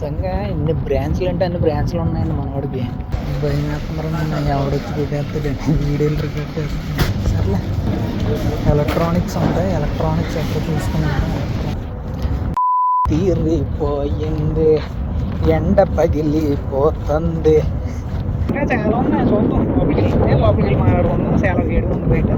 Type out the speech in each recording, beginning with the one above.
నిజంగా ఇన్ని బ్రాంచ్లు అంటే అన్ని బ్రాంచ్లు ఉన్నాయండి మనవాడికి. భయం వేస్తున్నారు ఎవడొచ్చి పెట్టేస్తాడు? వీడియోలు రికార్డ్ చేస్తాను సర్లే. ఎలక్ట్రానిక్స్ ఉంటాయి ఎలక్ట్రానిక్స్ ఎక్కడ చూసుకున్నాను తీరిపోయింది. ఎండ పగిలిపోతుంది. ఇంకా చాలా ఉన్నాయి చూద్దాం. లోపలికి లోపలికి మాట్లాడుకుందాం. చాలా వేడిగా ఉంది బయట.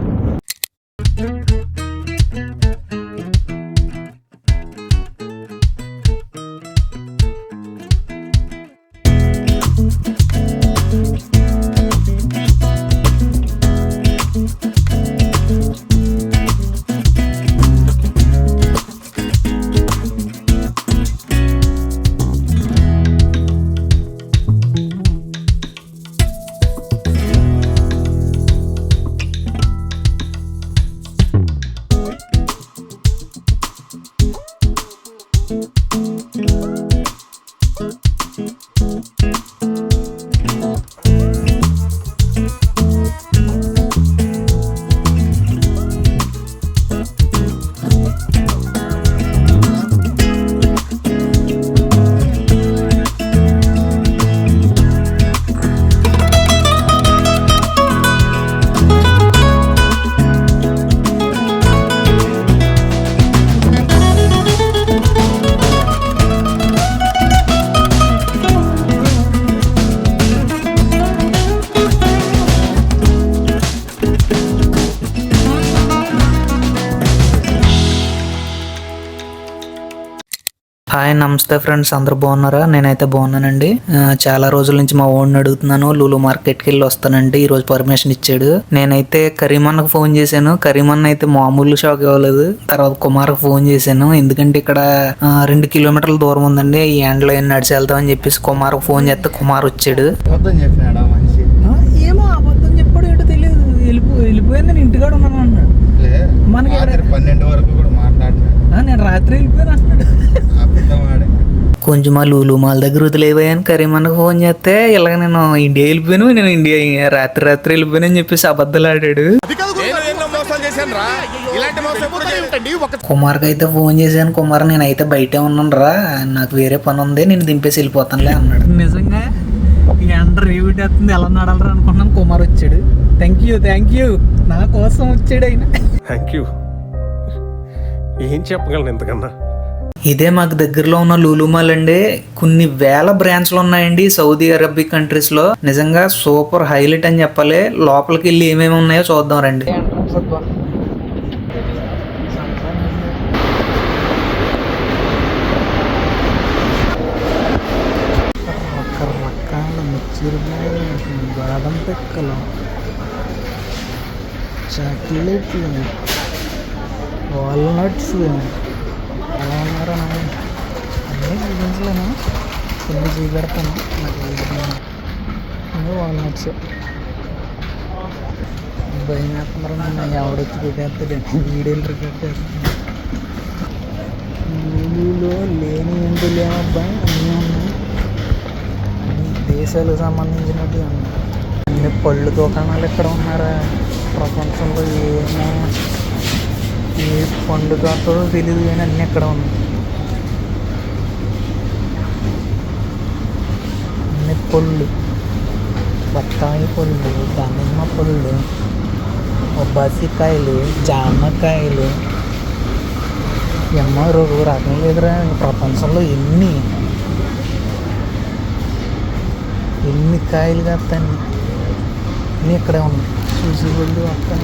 హాయ్ నమస్తే ఫ్రెండ్స్ అందరూ బాగున్నారా? నేనైతే బాగున్నానండి. చాలా రోజుల నుంచి మా ఓన్ అడుగుతున్నాను. లూలు మార్కెట్కి వెళ్ళి వస్తానండి. ఈ రోజు పర్మిషన్ ఇచ్చాడు. నేనైతే కరీమన్నకు ఫోన్ చేశాను. కరీమన్న అయితే మామూలు షాక్ ఇవ్వలేదు తర్వాత కుమార్కి ఫోన్ చేశాను. ఎందుకంటే ఇక్కడ రెండు కిలోమీటర్ల దూరం ఉందండి. ఈ ఎండలో ఏం నడిచి వెళ్తామని చెప్పేసి కుమార్కి ఫోన్ చేస్తే కుమార్ వచ్చాడు. ఏమో అబద్ధం చెప్పాడు ఏంటో తెలియదు. వెళ్ళిపో వెళ్ళిపోయాను నేను ఇంటికాడ ఉన్నాను అన్నాడు. లే, మనకి పన్నెండు వరకు కూడా మాట్లాడినాడు "ఆ, నేను రాత్రి వెళ్ళిపోయాను ఆడే కొంచెం మా లూలు మాల్ దగ్గర వదిలేపోయాను కరీమన్నకు ఫోన్ చేస్తే ఇలాగ నేను ఇండియా వెళ్ళిపోయాను నేను ఇండియా రాత్రి రాత్రి వెళ్ళిపోయాను అని చెప్పేసి అబద్ధాలు ఆడాడు. కుమార్కి అయితే ఫోన్ చేశాను కుమార్ నేనైతే బయటే ఉన్నాను రా నాకు వేరే పని ఉంది నేను దింపేసి వెళ్ళిపోతానులే అన్నాడు. నిజంగా ఈ ఎండ రేవిటేస్తుంది ఎలా నడాలరా అనుకున్నాను కుమార్ వచ్చాడు. థ్యాంక్ యూ థ్యాంక్ యూ నా కోసం వచ్చాడు ఆయన. థ్యాంక్ యూ ఏం చెప్పగలను ఇంతకన్నా? ఇదే మాకు దగ్గరలో ఉన్న లూలుమాల్ అండి. కొన్ని వేల బ్రాంచ్లు ఉన్నాయండి సౌదీ అరబిక్ కంట్రీస్లో నిజంగా సూపర్ హైలైట్ అని చెప్పాలి. లోపలికి వెళ్ళి ఏమేమి ఉన్నాయో చూద్దాం రండి. బాదం పిక్కలు. చాక్లెట్లు. వాల్నట్స్. ఎలా ఉన్నారో నాయన అన్నీ. చూపించలేను కొన్ని చూపెడతాను నాకు వాళ్ళు నచ్చు భయం వేస్తున్నారు నన్ను ఎవడొచ్చి పెట్టేస్తాడు వీడియోలు రికార్డ్ చేస్తాను ఊళ్ళో లేని ఏంటి లేవబ్బా అన్నీ ఉన్నాయి దేశాలకు సంబంధించినట్టు ఉన్నాయి అన్ని పళ్ళు దుకాణాలు ఇక్కడ ఉన్నారా? ప్రపంచంలో ఏమో ఏ పండుగ తెలియదు కానీ అన్నీ ఎక్కడ ఉన్నాయి. అన్ని పళ్ళు. బత్తాయి పళ్ళు దానిమ్మ పళ్ళు బసికాయలు జామకాయలు. ఎన్నో రోజు రకం లేదురా ప్రపంచంలో ఎన్ని? ఎన్ని కాయలు కాస్తాయి అన్నీ? ఇక్కడే ఉన్నాయి. చూసి పళ్ళు అక్కడ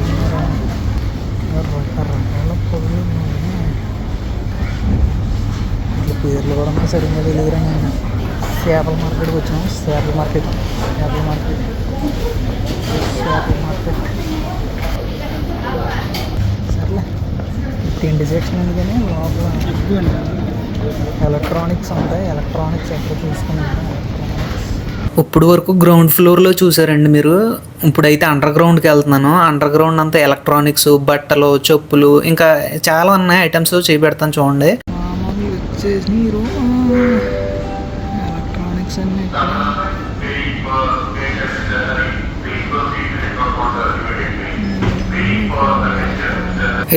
రకరకాల పళ్ళు ఇట్లా పేర్లు కూడా నాకు సరిగ్గా తెలియదురా నేను చేపల మార్కెట్కి వచ్చాము చేపల మార్కెట్ చేపల మార్కెట్ చేపల మార్కెట్ సర్లే తిండి సెక్షన్ ఉంది? కానీ లోపల ఎలక్ట్రానిక్స్ ఉంటాయి ఎలక్ట్రానిక్స్ ఎక్కడ చూసుకున్నాను? ఇప్పుడు వరకు గ్రౌండ్ ఫ్లోర్లో చూసారండి మీరు? ఇప్పుడైతే అండర్ గ్రౌండ్కి వెళ్తున్నాను. అండర్ గ్రౌండ్ అంతా ఎలక్ట్రానిక్స్ బట్టలు చెప్పులు ఇంకా చాలా ఉన్నాయి ఐటమ్స్ చేపెడతాను చూడండి. ఎలక్ట్రానిక్స్ అన్ని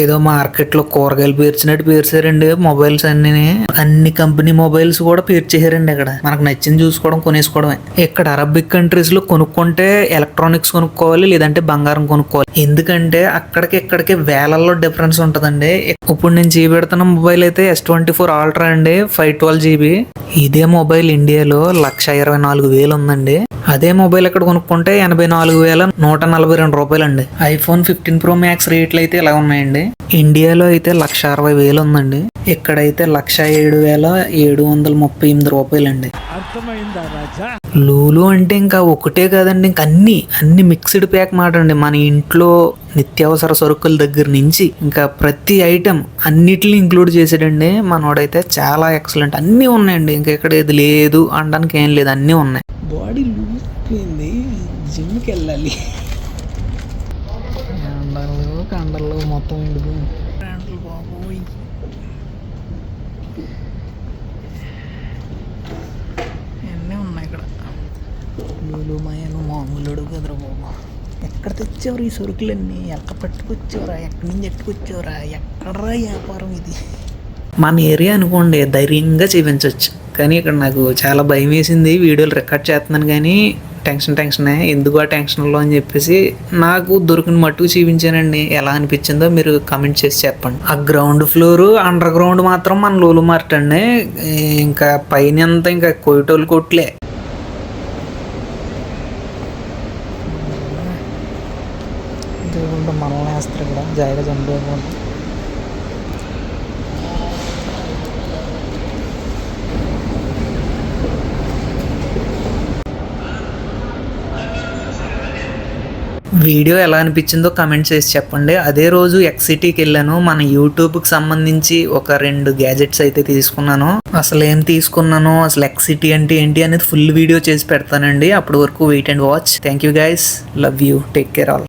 ఏదో మార్కెట్లో కూరగాయలు పేర్చినట్టు పేర్చారండి. మొబైల్స్ అన్ని. అన్ని కంపెనీ మొబైల్స్ కూడా పేర్చేసారండి ఇక్కడ. మనకు నచ్చింది చూసుకోవడం కొనేసుకోవడమే. ఇక్కడ అరబిక్ కంట్రీస్లో కొనుక్కుంటే ఎలక్ట్రానిక్స్ కొనుక్కోవాలి లేదంటే బంగారం కొనుక్కోవాలి. ఎందుకంటే అక్కడికి ఇక్కడికి వేలల్లో డిఫరెన్స్ ఉంటుందండి. ఇప్పుడు నేను చూపెడుతున్న మొబైల్ అయితే ఎస్ ట్వంటీ ఫోర్ ఆల్ట్రా అండి ఫైవ్ ట్వెల్వ్ జీబీ. ఇదే మొబైల్ ఇండియాలో లక్ష ఇరవై నాలుగు వేలు ఉందండి. అదే మొబైల్ ఇక్కడ కొనుక్కుంటే ఎనభై నాలుగు వేల నూట నలభై రెండు రూపాయలు అండి ఐఫోన్ ఫిఫ్టీన్ ప్రో మ్యాక్స్ రేట్లు అయితే ఇలా ఉన్నాయండి ఇండియాలో అయితే లక్ష అరవై వేలు ఉందండి ఇక్కడైతే లక్ష ఏడు వేల ఏడు వందల ముప్పై ఎనిమిది రూపాయలండి. లూలు అంటే ఇంకా ఒకటే కాదండి ఇంకా అన్ని అన్ని మిక్స్డ్ ప్యాక్ మాట అండి. మన ఇంట్లో నిత్యావసర సరుకుల దగ్గర నుంచి ఇంకా ప్రతి ఐటెం అన్నిటిని ఇంక్లూడ్ చేసాడండి మనోడైతే చాలా ఎక్సలెంట్ అన్నీ ఉన్నాయండి. ఇంకా ఇక్కడ ఇది లేదు అనడానికి ఏం లేదు అన్నీ ఉన్నాయి. బాడీ లూపోయింది జిమ్కి వెళ్ళాలి. కండలు మొత్తం ఎండిపోయింది బాబోయ్? ఉన్నాయి ఇక్కడ? లూలు మాయను మామూలుడు కదరా బాబు. ఎక్కడ తెచ్చావురా ఈ సరుకులన్నీ? ఎక్కడ పట్టుకొచ్చావురా? ఎక్కడి నుంచి ఎట్టుకొచ్చావురా? ఎక్కడరా వ్యాపారం ఇది? మన ఏరియా అనుకోండి ధైర్యంగా చూపించవచ్చు కానీ ఇక్కడ నాకు చాలా భయం వేసింది వీడియోలు రికార్డ్ చేస్తున్నాను కానీ టెన్షన్ టెన్షనే ఎందుకు ఆ టెన్షన్లో అని చెప్పేసి నాకు దొరికిన మట్టుకు చూపించానండి. ఎలా అనిపించిందో మీరు కమెంట్ చేసి చెప్పండి. ఆ గ్రౌండ్ ఫ్లోర్ అండర్ గ్రౌండ్ మాత్రం మన లోలు మార్ట్ అండి ఇంకా పైన అంతా ఇంకా కొయ్యటోళ్ళు కొట్లే. దేవుడు మనల్ని వేస్తారు ఇక్కడ. జాయిగా చంపేయకుండా వీడియో ఎలా అనిపించిందో కమెంట్ చేసి చెప్పండి. అదే రోజు ఎక్సిటీకి వెళ్ళాను. మన యూట్యూబ్కి సంబంధించి ఒక రెండు గ్యాజెట్స్ అయితే తీసుకున్నాను. అసలు ఏం తీసుకున్నాను అసలు ఎక్సిటీ అంటే ఏంటి అనేది ఫుల్ వీడియో చేసి పెడతానండి. అప్పటి వరకు wait and watch thank you guys love you take care all